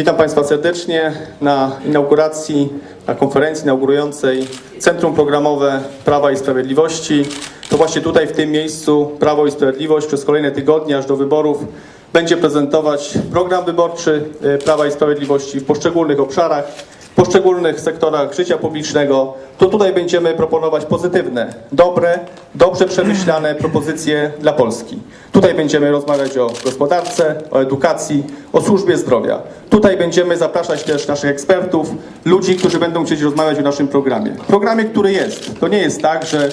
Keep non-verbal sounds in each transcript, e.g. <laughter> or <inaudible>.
Witam Państwa serdecznie na inauguracji, na konferencji inaugurującej Centrum Programowe Prawa i Sprawiedliwości. To właśnie tutaj, w tym miejscu, Prawo i Sprawiedliwość przez kolejne tygodnie, aż do wyborów, będzie prezentować program wyborczy e, Prawa i Sprawiedliwości w poszczególnych obszarach, poszczególnych sektorach życia publicznego. To tutaj będziemy proponować pozytywne, dobre, dobrze przemyślane propozycje dla Polski. Tutaj będziemy rozmawiać o gospodarce, o edukacji, o służbie zdrowia. Tutaj będziemy zapraszać też naszych ekspertów, ludzi, którzy będą chcieć rozmawiać o naszym programie. Programie, który jest. To nie jest tak, że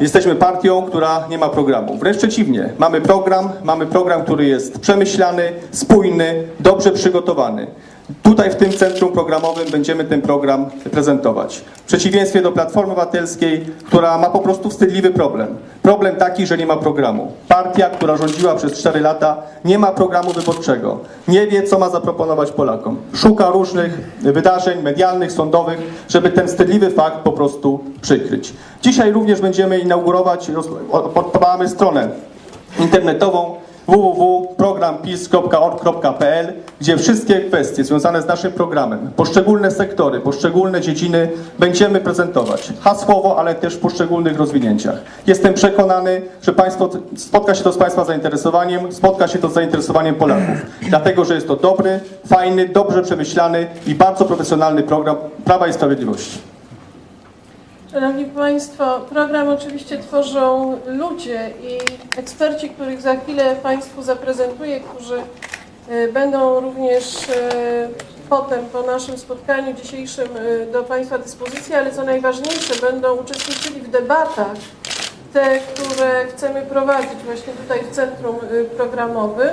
jesteśmy partią, która nie ma programu. Wręcz przeciwnie. Mamy program, mamy program, który jest przemyślany, spójny, dobrze przygotowany. Tutaj w tym centrum programowym będziemy ten program prezentować. W przeciwieństwie do Platformy Obywatelskiej, która ma po prostu wstydliwy problem. Problem taki, że nie ma programu. Partia, która rządziła przez 4 lata, nie ma programu wyborczego. Nie wie, co ma zaproponować Polakom. Szuka różnych wydarzeń medialnych, sądowych, żeby ten wstydliwy fakt po prostu przykryć. Dzisiaj również będziemy inaugurować, podamy stronę internetową www.programpis.org.pl, gdzie wszystkie kwestie związane z naszym programem, poszczególne sektory, poszczególne dziedziny będziemy prezentować hasłowo, ale też w poszczególnych rozwinięciach. Jestem przekonany, że państwo, spotka się to z Państwa zainteresowaniem, spotka się to z zainteresowaniem Polaków, dlatego że jest to dobry, fajny, dobrze przemyślany i bardzo profesjonalny program Prawa i Sprawiedliwości. Szanowni Państwo, program oczywiście tworzą ludzie i eksperci, których za chwilę Państwu zaprezentuję, którzy e, będą również e, potem po naszym spotkaniu dzisiejszym e, do Państwa dyspozycji, ale co najważniejsze, będą uczestniczyli w debatach, te, które chcemy prowadzić właśnie tutaj w centrum programowym.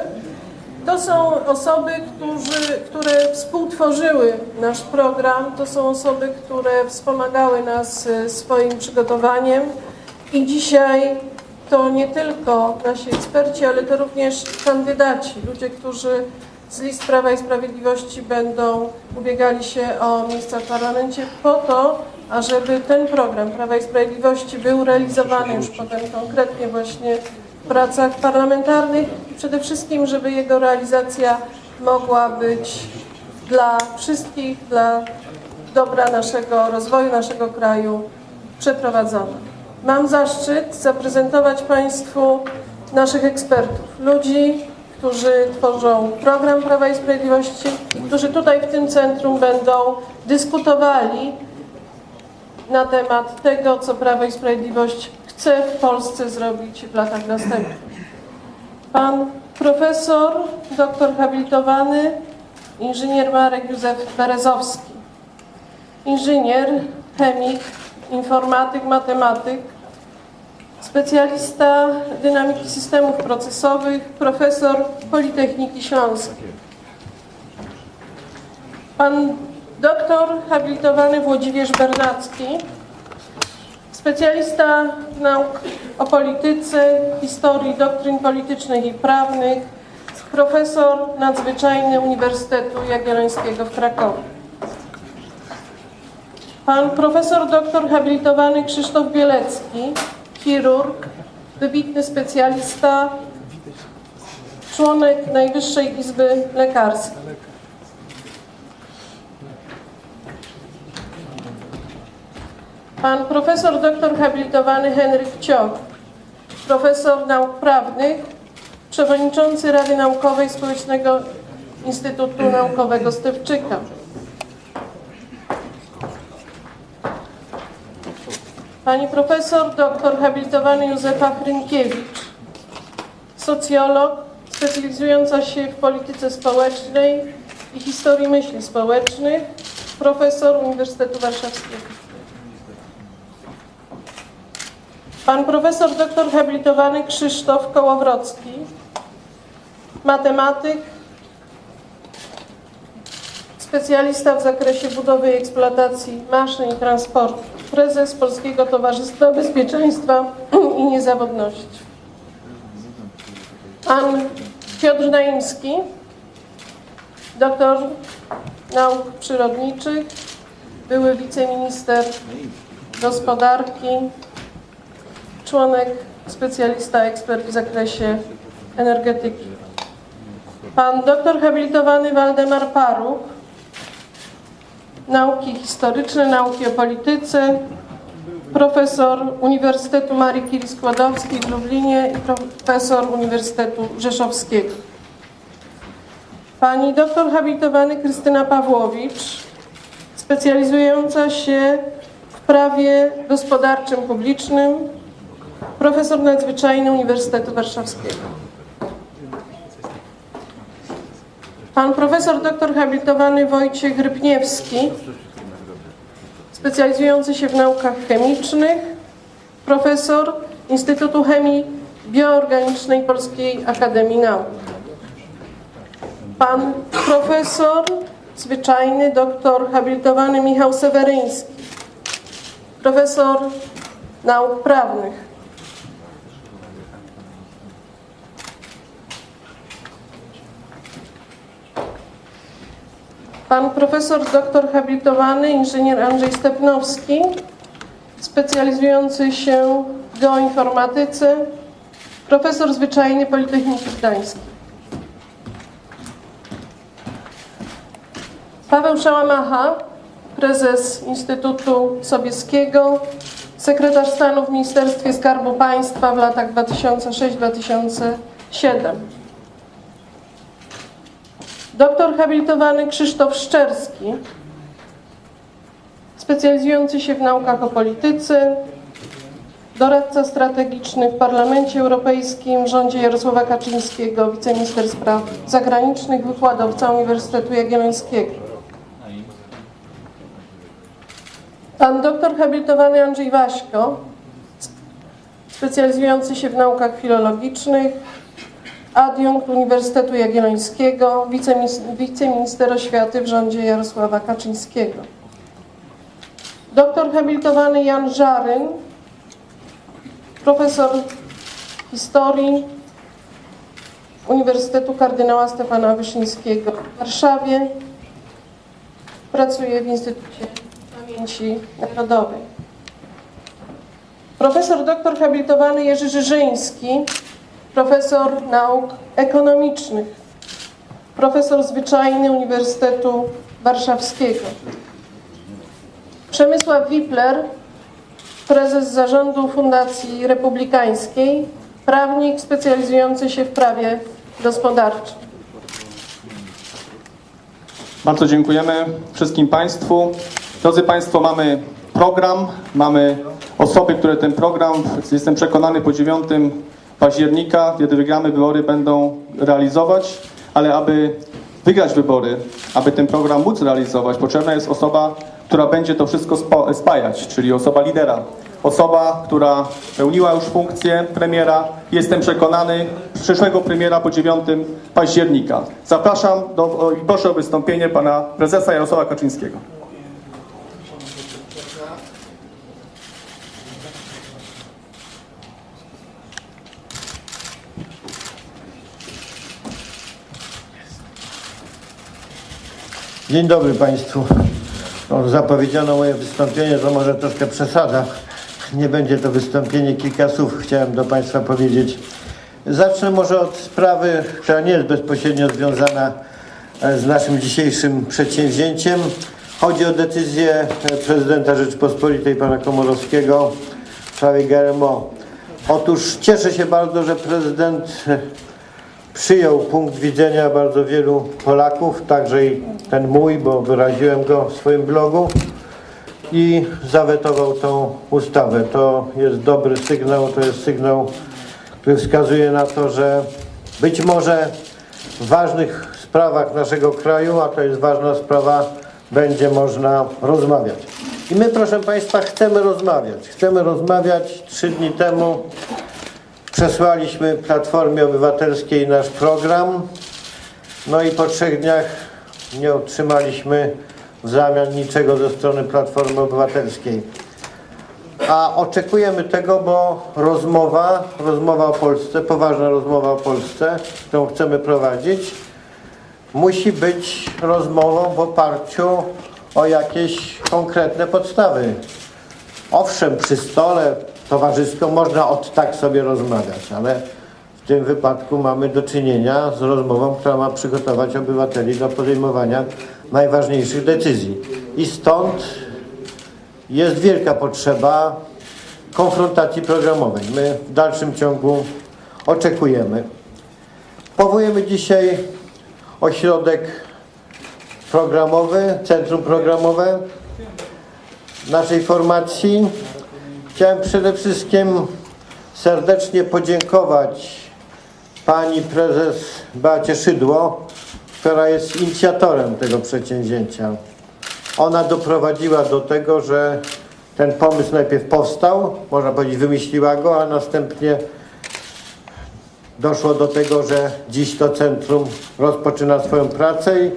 To są osoby, którzy, które współtworzyły nasz program, to są osoby, które wspomagały nas e, swoim przygotowaniem. I dzisiaj to nie tylko nasi eksperci, ale to również kandydaci, ludzie, którzy z list Prawa i Sprawiedliwości będą ubiegali się o miejsca w parlamencie po to, ażeby ten program Prawa i Sprawiedliwości był realizowany. Już potem konkretnie właśnie pracach parlamentarnych przede wszystkim, żeby jego realizacja mogła być dla wszystkich, dla dobra naszego rozwoju, naszego kraju przeprowadzona. Mam zaszczyt zaprezentować Państwu naszych ekspertów, ludzi, którzy tworzą program Prawa i Sprawiedliwości którzy tutaj w tym centrum będą dyskutowali na temat tego, co Prawo i Sprawiedliwość chce w Polsce zrobić w latach następnych. Pan profesor, doktor habilitowany, inżynier Marek Józef Berezowski. Inżynier, chemik, informatyk, matematyk, specjalista dynamiki systemów procesowych, profesor Politechniki Śląskiej. Pan doktor habilitowany Włodzimierz Bernacki, specjalista nauk o polityce, historii doktryn politycznych i prawnych, profesor nadzwyczajny Uniwersytetu Jagiellońskiego w Krakowie. Pan profesor doktor habilitowany Krzysztof Bielecki, chirurg, wybitny specjalista, członek Najwyższej Izby Lekarskiej. Pan profesor doktor habilitowany Henryk Cioch, profesor nauk prawnych, przewodniczący Rady Naukowej Społecznego Instytutu Naukowego Stewczyka. Pani profesor doktor habilitowany Józefa Hrynkiewicz, socjolog specjalizująca się w polityce społecznej i historii myśli społecznych, profesor Uniwersytetu Warszawskiego. Pan profesor doktor habilitowany Krzysztof Kołowrocki, matematyk, specjalista w zakresie budowy i eksploatacji maszyn i transportu, prezes Polskiego Towarzystwa Bezpieczeństwa <clears throat> i Niezawodności. Pan Piotr Naimski, doktor nauk przyrodniczych, były wiceminister gospodarki, członek, specjalista, ekspert w zakresie energetyki. Pan doktor habilitowany Waldemar Paruch, nauki historyczne, nauki o polityce, profesor Uniwersytetu Marii Curie Skłodowskiej w Lublinie i profesor Uniwersytetu Rzeszowskiego. Pani doktor habilitowany Krystyna Pawłowicz, specjalizująca się w prawie gospodarczym publicznym, profesor nadzwyczajny Uniwersytetu Warszawskiego. Pan profesor doktor habilitowany Wojciech Rybniewski, specjalizujący się w naukach chemicznych, profesor Instytutu Chemii Bioorganicznej Polskiej Akademii Nauk. Pan profesor zwyczajny doktor habilitowany Michał Seweryński, profesor nauk prawnych. Pan profesor doktor habilitowany inżynier Andrzej Stepnowski, specjalizujący się w geoinformatyce, profesor zwyczajny Politechniki Gdańskiej. Paweł Szałamacha, prezes Instytutu Sobieskiego, sekretarz stanu w Ministerstwie Skarbu Państwa w latach 2006-2007. Doktor habilitowany Krzysztof Szczerski, specjalizujący się w naukach o polityce, doradca strategiczny w Parlamencie Europejskim rządzie Jarosława Kaczyńskiego, wiceminister spraw zagranicznych, wykładowca Uniwersytetu Jagiellońskiego. Pan doktor habilitowany Andrzej Waśko, specjalizujący się w naukach filologicznych, adiunkt Uniwersytetu Jagiellońskiego, wiceminister oświaty w rządzie Jarosława Kaczyńskiego. Doktor habilitowany Jan Żaryn, profesor historii Uniwersytetu Kardynała Stefana Wyszyńskiego w Warszawie. Pracuje w Instytucie Pamięci Narodowej. Profesor doktor habilitowany Jerzy Żyżyński, profesor nauk ekonomicznych, profesor zwyczajny Uniwersytetu Warszawskiego. Przemysław Wipler, prezes zarządu Fundacji Republikańskiej, prawnik specjalizujący się w prawie gospodarczym. Bardzo dziękujemy wszystkim Państwu. Drodzy Państwo, mamy program, mamy osoby, które ten program, jestem przekonany, po 9 października, kiedy wygramy wybory, będą realizować, ale aby wygrać wybory, aby ten program móc realizować, potrzebna jest osoba, która będzie to wszystko spajać, czyli osoba lidera. Osoba, która pełniła już funkcję premiera, jestem przekonany, przyszłego premiera po 9 października. Zapraszam do, i proszę o wystąpienie pana prezesa Jarosława Kaczyńskiego. Dzień dobry Państwu. No, zapowiedziano moje wystąpienie, to może troszkę przesada. Nie będzie to wystąpienie, kilka słów chciałem do Państwa powiedzieć. Zacznę może od sprawy, która nie jest bezpośrednio związana e, z naszym dzisiejszym przedsięwzięciem. Chodzi o decyzję e, prezydenta Rzeczypospolitej pana Komorowskiego w sprawie GMO. Otóż cieszę się bardzo, że prezydent e, przyjął punkt widzenia bardzo wielu Polaków, także i ten mój, bo wyraziłem go w swoim blogu i zawetował tą ustawę. To jest dobry sygnał, to jest sygnał, który wskazuje na to, że być może w ważnych sprawach naszego kraju, a to jest ważna sprawa, będzie można rozmawiać. I my, proszę Państwa, chcemy rozmawiać. Chcemy rozmawiać. Trzy dni temu Przesłaliśmy Platformie Obywatelskiej nasz program. No i po trzech dniach nie otrzymaliśmy w zamian niczego ze strony Platformy Obywatelskiej. A oczekujemy tego, bo rozmowa, rozmowa o Polsce, poważna rozmowa o Polsce, którą chcemy prowadzić, musi być rozmową w oparciu o jakieś konkretne podstawy. Owszem, przy stole towarzysko można od tak sobie rozmawiać, ale w tym wypadku mamy do czynienia z rozmową, która ma przygotować obywateli do podejmowania najważniejszych decyzji. I stąd jest wielka potrzeba konfrontacji programowej. My w dalszym ciągu oczekujemy. Powołujemy dzisiaj ośrodek programowy, centrum programowe naszej formacji. Chciałem przede wszystkim serdecznie podziękować pani prezes Beacie Szydło, która jest inicjatorem tego przedsięwzięcia. Ona doprowadziła do tego, że ten pomysł najpierw powstał, można powiedzieć wymyśliła go, a następnie doszło do tego, że dziś to centrum rozpoczyna swoją pracę i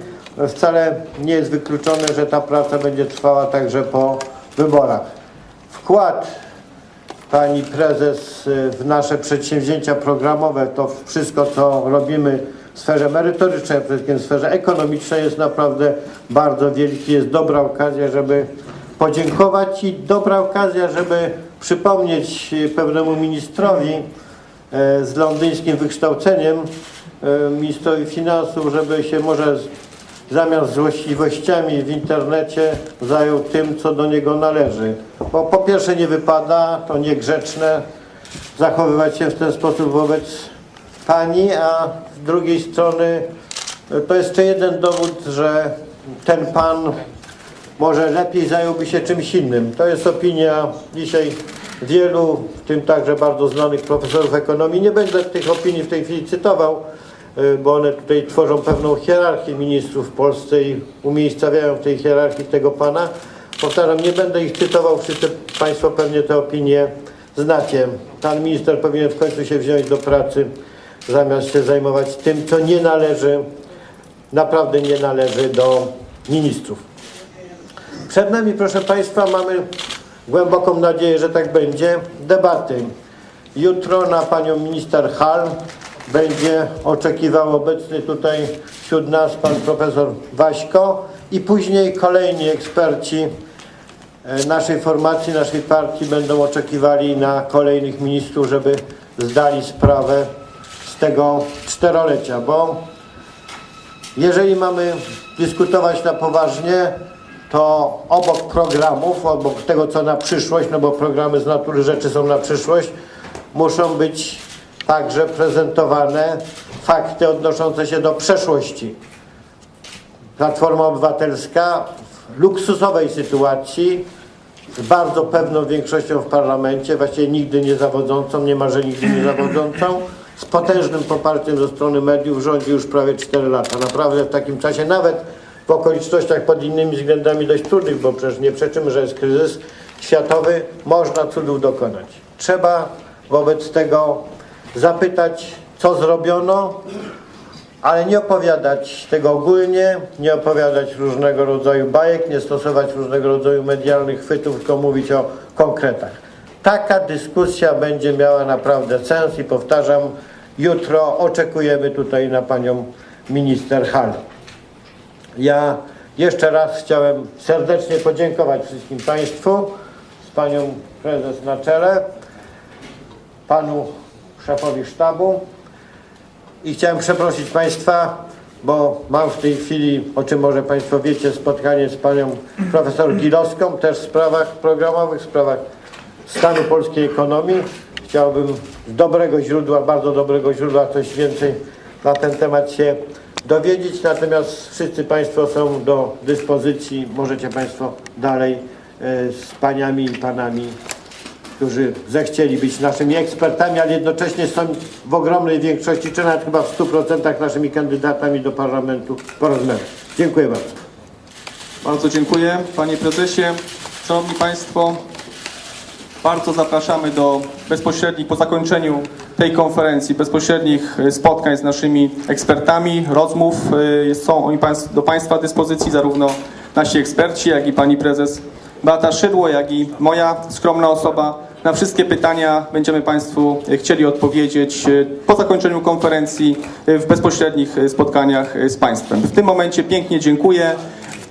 wcale nie jest wykluczone, że ta praca będzie trwała także po wyborach. Wkład pani prezes y, w nasze przedsięwzięcia programowe, to wszystko co robimy w sferze merytorycznej, a przede wszystkim w sferze ekonomicznej jest naprawdę bardzo wielki. Jest dobra okazja, żeby podziękować i dobra okazja, żeby przypomnieć y, pewnemu ministrowi e, z londyńskim wykształceniem, ministrowi finansów, żeby się może zamiast złośliwościami w internecie zajął tym, co do niego należy. Bo po pierwsze nie wypada, to niegrzeczne zachowywać się w ten sposób wobec pani, a z drugiej strony e, to jeszcze jeden dowód, że ten pan może lepiej zająłby się czymś innym. To jest opinia dzisiaj wielu, w tym także bardzo znanych profesorów ekonomii. Nie będę tych opinii w tej chwili cytował, bo one tutaj tworzą pewną hierarchię ministrów w Polsce i umiejscawiają w tej hierarchii tego pana. Powtarzam, nie będę ich cytował, wszyscy Państwo pewnie te opinie znacie. Pan minister powinien w końcu się wziąć do pracy, zamiast się zajmować tym, co nie należy, naprawdę nie należy do ministrów. Przed nami, proszę Państwa, mamy głęboką nadzieję, że tak będzie, debaty. Jutro na panią minister Hall będzie oczekiwał obecny tutaj wśród nas pan profesor Waśko i później kolejni eksperci e, naszej formacji, naszej partii będą oczekiwali na kolejnych ministrów, żeby zdali sprawę z tego czterolecia, bo jeżeli mamy dyskutować na poważnie, to obok programów, obok tego, co na przyszłość, no bo programy z natury rzeczy są na przyszłość, muszą być także prezentowane fakty odnoszące się do przeszłości. Platforma Obywatelska w luksusowej sytuacji, z bardzo pewną większością w parlamencie, właściwie nigdy nie zawodzącą, niemalże nigdy nie zawodzącą, z potężnym poparciem ze strony mediów rządzi już prawie 4 lata. Naprawdę w takim czasie, nawet w okolicznościach pod innymi względami dość trudnych, bo przecież nie przeczymy, że jest kryzys światowy, można cudów dokonać. Trzeba wobec tego zapytać, co zrobiono, ale nie opowiadać tego ogólnie, nie opowiadać różnego rodzaju bajek, nie stosować różnego rodzaju medialnych chwytów, tylko mówić o konkretach. Taka dyskusja będzie miała naprawdę sens i powtarzam, jutro oczekujemy tutaj na panią minister Hall. Ja jeszcze raz chciałem serdecznie podziękować wszystkim Państwu z panią prezes na czele, panu szefowi sztabu. I chciałem przeprosić Państwa, bo mam w tej chwili, o czym może Państwo wiecie, spotkanie z panią profesor Gilowską, też w sprawach programowych, w sprawach stanu polskiej ekonomii. Chciałbym z dobrego źródła, bardzo dobrego źródła coś więcej na ten temat się dowiedzieć, natomiast wszyscy Państwo są do dyspozycji, możecie Państwo dalej e, z paniami i panami którzy zechcieli być naszymi ekspertami, ale jednocześnie są w ogromnej większości, czy nawet chyba w 100% naszymi kandydatami do parlamentu porozmawiać. Dziękuję bardzo. Bardzo dziękuję Panie Prezesie. Szanowni Państwo, bardzo zapraszamy do bezpośrednich, po zakończeniu tej konferencji, bezpośrednich e, spotkań z naszymi ekspertami, rozmów. E, Są oni do Państwa dyspozycji, zarówno nasi eksperci, jak i Pani Prezes Beata Szydło, jak i moja skromna osoba. Na wszystkie pytania będziemy Państwu chcieli odpowiedzieć e, po zakończeniu konferencji e, w bezpośrednich e, spotkaniach z Państwem. W tym momencie pięknie dziękuję.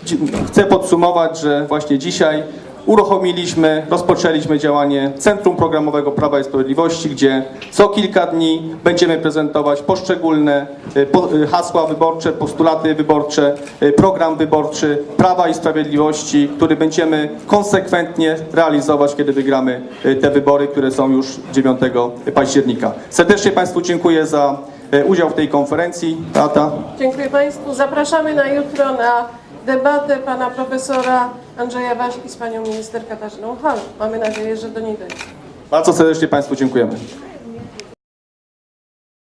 Dzi- Chcę podsumować, że właśnie dzisiaj uruchomiliśmy, rozpoczęliśmy działanie Centrum Programowego Prawa i Sprawiedliwości, gdzie co kilka dni będziemy prezentować poszczególne po- y, hasła wyborcze, postulaty wyborcze, y, program wyborczy Prawa i Sprawiedliwości, który będziemy konsekwentnie realizować, kiedy wygramy te wybory, które są już 9 października. Serdecznie Państwu dziękuję za udział w tej konferencji. Beata. Dziękuję Państwu. Zapraszamy na jutro na debatę pana profesora Andrzeja Waśki z panią minister Katarzyną Hall. Mamy nadzieję, że do niej dojdzie. Bardzo serdecznie Państwu dziękujemy.